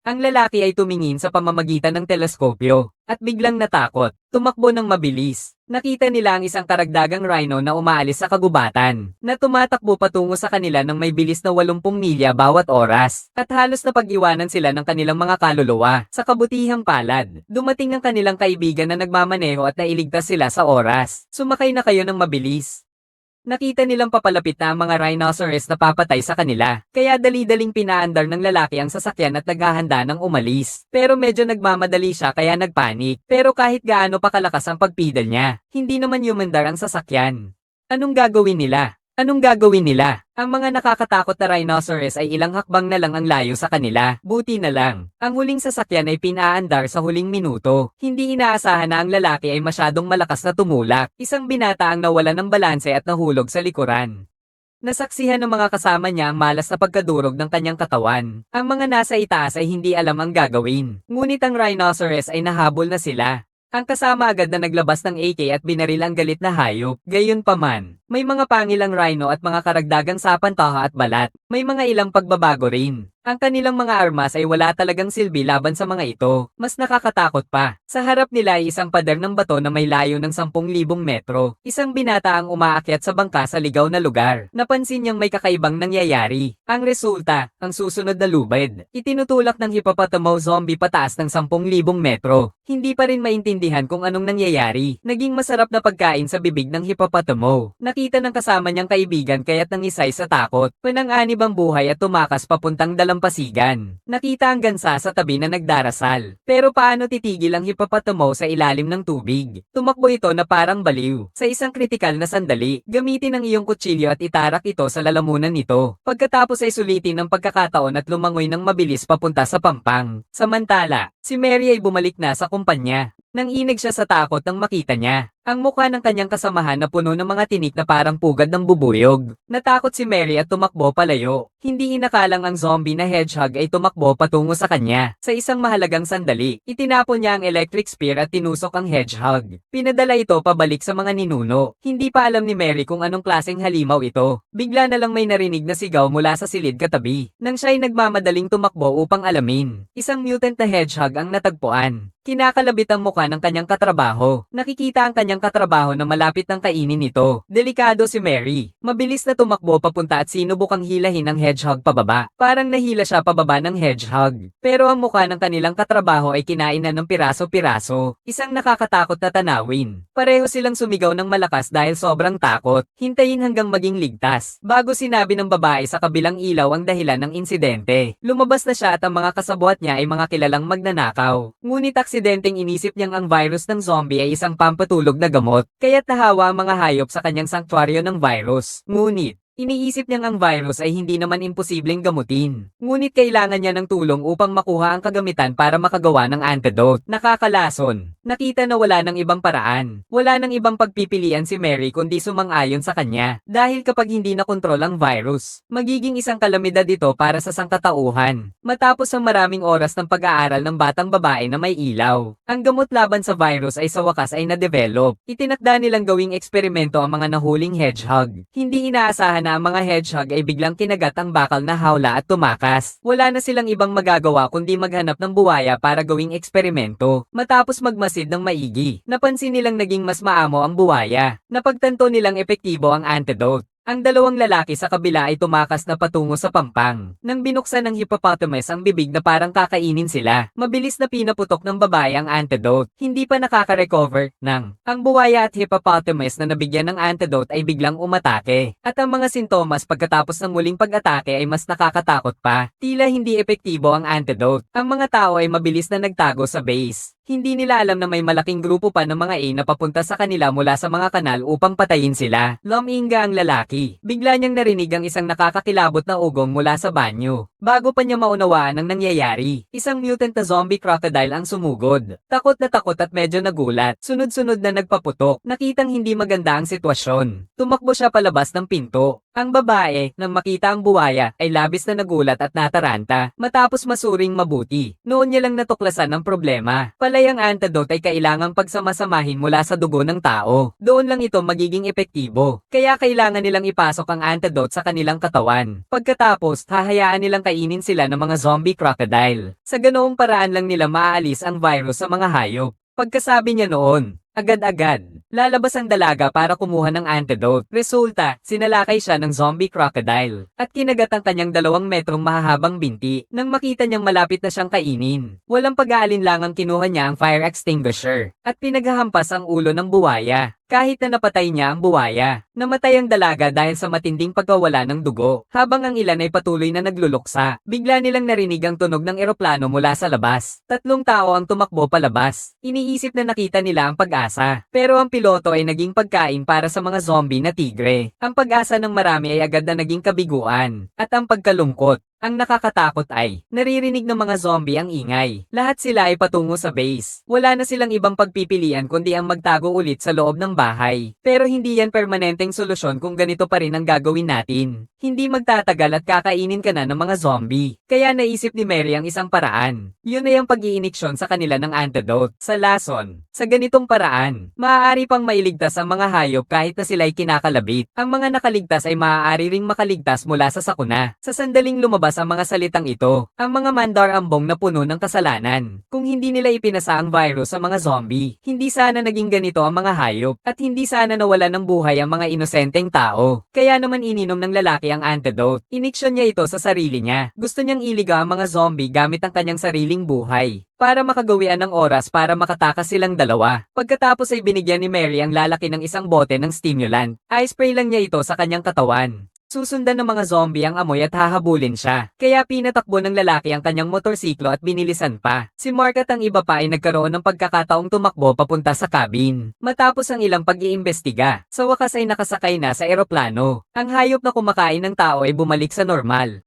Ang lalaki ay tumingin sa pamamagitan ng teleskopyo, at biglang natakot, tumakbo ng mabilis. Nakita nila ang isang karagdagang rhino na umaalis sa kagubatan, na tumatakbo patungo sa kanila ng may bilis na 80 milya bawat oras, at halos na pag-iwanan sila ng kanilang mga kaluluwa. Sa kabutihang palad, dumating ang kanilang kaibigan na nagmamaneho at nailigtas sila sa oras. Sumakay na kayo ng mabilis. Nakita nilang papalapit na ang mga rhinoceros na papatay sa kanila, kaya dali-daling pinaandar ng lalaki ang sasakyan at naghahanda ng umalis. Pero medyo nagmamadali siya kaya nagpanik. Pero kahit gaano pa kalakas ang pagpidal niya, hindi naman yumandar ang sasakyan. Anong gagawin nila? Anong gagawin nila? Ang mga nakakatakot na rhinoceros ay ilang hakbang na lang ang layo sa kanila. Buti na lang. Ang huling sasakyan ay pinaandar sa huling minuto. Hindi inaasahan na ang lalaki ay masyadong malakas na tumulak. Isang binata ang nawala ng balanse at nahulog sa likuran. Nasaksihan ng mga kasama niya ang malas na pagkadurog ng kanyang katawan. Ang mga nasa itaas ay hindi alam ang gagawin. Ngunit ang rhinoceros ay nahabol na sila. Ang kasama agad na naglabas ng AK at binaril ang galit na hayop. Gayunpaman, may mga pangilang rhino at mga karagdagang sapantaha at balat. May mga ilang pagbabago rin. Ang kanilang mga armas ay wala talagang silbi laban sa mga ito. Mas nakakatakot pa. Sa harap nila ay isang pader ng bato na may layo ng 10,000 metro. Isang binata ang umaakyat sa bangka sa ligaw na lugar. Napansin niyang may kakaibang nangyayari. Ang resulta, ang susunod na lubid. Itinutulak ng hippopotamus zombie pataas ng 10,000 metro. Hindi pa rin maintindihan kung anong nangyayari. Naging masarap na pagkain sa bibig ng hippopotamus. Nakita ng kasama niyang kaibigan kaya't nangisay sa takot. Panang-anib ang buhay at tumakas papuntang dalampasigan. Nakita ang gansa sa tabi na nagdarasal. Pero paano titigil ang hippopotamus sa ilalim ng tubig? Tumakbo ito na parang baliw. Sa isang kritikal na sandali, gamitin ang iyong kutsilyo at itarak ito sa lalamunan nito. Pagkatapos ay sulitin ang pagkakataon at lumangoy ng mabilis papunta sa pampang. Samantala, si Mary ay bumalik na sa kumpanya. Nang inig siya sa takot nang makita niya. Ang mukha ng kanyang kasamahan na puno ng mga tinik na parang pugad ng bubuyog. Natakot si Mary at tumakbo palayo. Hindi inakalang ang zombie na hedgehog ay tumakbo patungo sa kanya. Sa isang mahalagang sandali, itinapon niya ang electric spear at tinusok ang hedgehog. Pinadala ito pabalik sa mga ninuno. Hindi pa alam ni Mary kung anong klaseng halimaw ito. Bigla na lang may narinig na sigaw mula sa silid katabi. Nang siya'y nagmamadaling tumakbo upang alamin. Isang mutant na hedgehog ang natagpuan. Kinakalabit ang mukha ng kanyang katrabaho. Nakikita ang kanyang katrabaho na malapit ng kainin nito. Delikado si Mary. Mabilis na tumakbo papunta at sinubukang hilahin ang hedgehog pababa. Parang nahila siya pababa ng hedgehog. Pero ang mukha ng kanilang katrabaho ay kinain na ng piraso-piraso. Isang nakakatakot na tanawin. Pareho silang sumigaw ng malakas dahil sobrang takot. Hintayin hanggang maging ligtas. Bago sinabi ng babae sa kabilang ilaw ang dahilan ng insidente. Lumabas na siya at ang mga kasabuat niya ay mga kilalang magnanakaw. Ngunit aksidenteng inisip niyang ang virus ng zombie ay isang pampatulog na gamot, kaya't nahawa mga hayop sa kanyang sanktuaryo ng virus. Ngunit, Iniisip niyang ang virus ay hindi naman imposibleng gamutin. Ngunit kailangan niya ng tulong upang makuha ang kagamitan para makagawa ng antidote. Nakakalason. Nakita na wala ng ibang paraan. Wala ng ibang pagpipilian si Mary kundi sumang-ayon sa kanya. Dahil kapag hindi na kontrol ang virus, magiging isang kalamidad ito para sa sangkatauhan. Matapos ang maraming oras ng pag-aaral ng batang babae na may ilaw, ang gamot laban sa virus ay sa wakas ay na-develop. Itinakda nilang gawing eksperimento ang mga nahuling hedgehog. Hindi inaasahan na ang mga hedgehog ay biglang kinagat ang bakal na hawla at tumakas. Wala na silang ibang magagawa kundi maghanap ng buwaya para gawing eksperimento. Matapos magmasid ng maigi, napansin nilang naging mas maamo ang buwaya. Napagtanto nilang epektibo ang antidote. Ang dalawang lalaki sa kabila ay tumakas na patungo sa pampang. Nang binuksan ng hippopotamus ang bibig na parang kakainin sila, mabilis na pinaputok ng babae ang antidote. Hindi pa nakaka-recover ng ang buwaya at hippopotamus na nabigyan ng antidote ay biglang umatake. At ang mga sintomas pagkatapos ng muling pag-atake ay mas nakakatakot pa. Tila hindi epektibo ang antidote. Ang mga tao ay mabilis na nagtago sa base. Hindi nila alam na may malaking grupo pa ng mga A na papunta sa kanila mula sa mga kanal upang patayin sila. Luminga ang lalaki. Bigla niyang narinig ang isang nakakakilabot na ugong mula sa banyo. Bago pa niya maunawaan ang nangyayari, isang mutant na zombie crocodile ang sumugod. Takot na takot at medyo nagulat. Sunod-sunod na nagpaputok. Nakitang hindi maganda ang sitwasyon. Tumakbo siya palabas ng pinto. Ang babae, nang makita ang buwaya, ay labis na nagulat at nataranta, matapos masuring mabuti. Noon niya lang natuklasan ang problema. Palay Tunay ang antidote ay kailangang pagsamasamahin mula sa dugo ng tao. Doon lang ito magiging epektibo. Kaya kailangan nilang ipasok ang antidote sa kanilang katawan. Pagkatapos, hahayaan nilang kainin sila ng mga zombie crocodile. Sa ganoong paraan lang nila maaalis ang virus sa mga hayop. Pagkasabi niya noon, agad-agad, lalabas ang dalaga para kumuha ng antidote. Resulta, sinalakay siya ng zombie crocodile at kinagat ang kanyang dalawang metrong mahahabang binti nang makita niyang malapit na siyang kainin. Walang pag-aalinlangang kinuha niya ang fire extinguisher at pinaghahampas ang ulo ng buwaya. Kahit na napatay niya ang buwaya, namatay ang dalaga dahil sa matinding pagkawala ng dugo. Habang ang ilan ay patuloy na nagluluksa, bigla nilang narinig ang tunog ng eroplano mula sa labas. Tatlong tao ang tumakbo palabas. Iniisip na nakita nila ang pag-asa. Pero ang piloto ay naging pagkain para sa mga zombie na tigre. Ang pag-asa ng marami ay agad na naging kabiguan. At ang pagkalungkot, ang nakakatakot ay, naririnig ng mga zombie ang ingay. Lahat sila ay patungo sa base. Wala na silang ibang pagpipilian kundi ang magtago ulit sa loob ng bahay. Pero hindi yan permanenteng solusyon kung ganito pa rin ang gagawin natin. Hindi magtatagal at kakainin ka na ng mga zombie. Kaya naisip ni Mary ang isang paraan. Yun ay ang pag-iiniksyon sa kanila ng antidote. Sa lason, sa ganitong paraan, maaari pang mailigtas ang mga hayop kahit na sila'y kinakalabit. Ang mga nakaligtas ay maaari ring makaligtas mula sa sakuna. Sa sandaling lumabas ang mga salitang ito, ang mga mandar ambong na puno ng kasalanan. Kung hindi nila ipinasa ang virus sa mga zombie, hindi sana naging ganito ang mga hayop, at hindi sana nawala ng buhay ang mga inosenteng tao. Kaya naman ininom ng lalaki ang antidote. Iniksyon niya ito sa sarili niya. Gusto niyang iliga ang mga zombie gamit ang kanyang sariling buhay para makagawian ng oras para makatakas silang dalawa. Pagkatapos ay binigyan ni Mary ang lalaki ng isang bote ng stimulant. Ice spray lang niya ito sa kanyang katawan. Susundan ng mga zombie ang amoy at hahabulin siya. Kaya pinatakbo ng lalaki ang kanyang motorsiklo at binilisan pa. Si Mark at ang iba pa ay nagkaroon ng pagkakataong tumakbo papunta sa cabin. Matapos ang ilang pag-iimbestiga, sa wakas ay nakasakay na sa eroplano. Ang hayop na kumakain ng tao ay bumalik sa normal.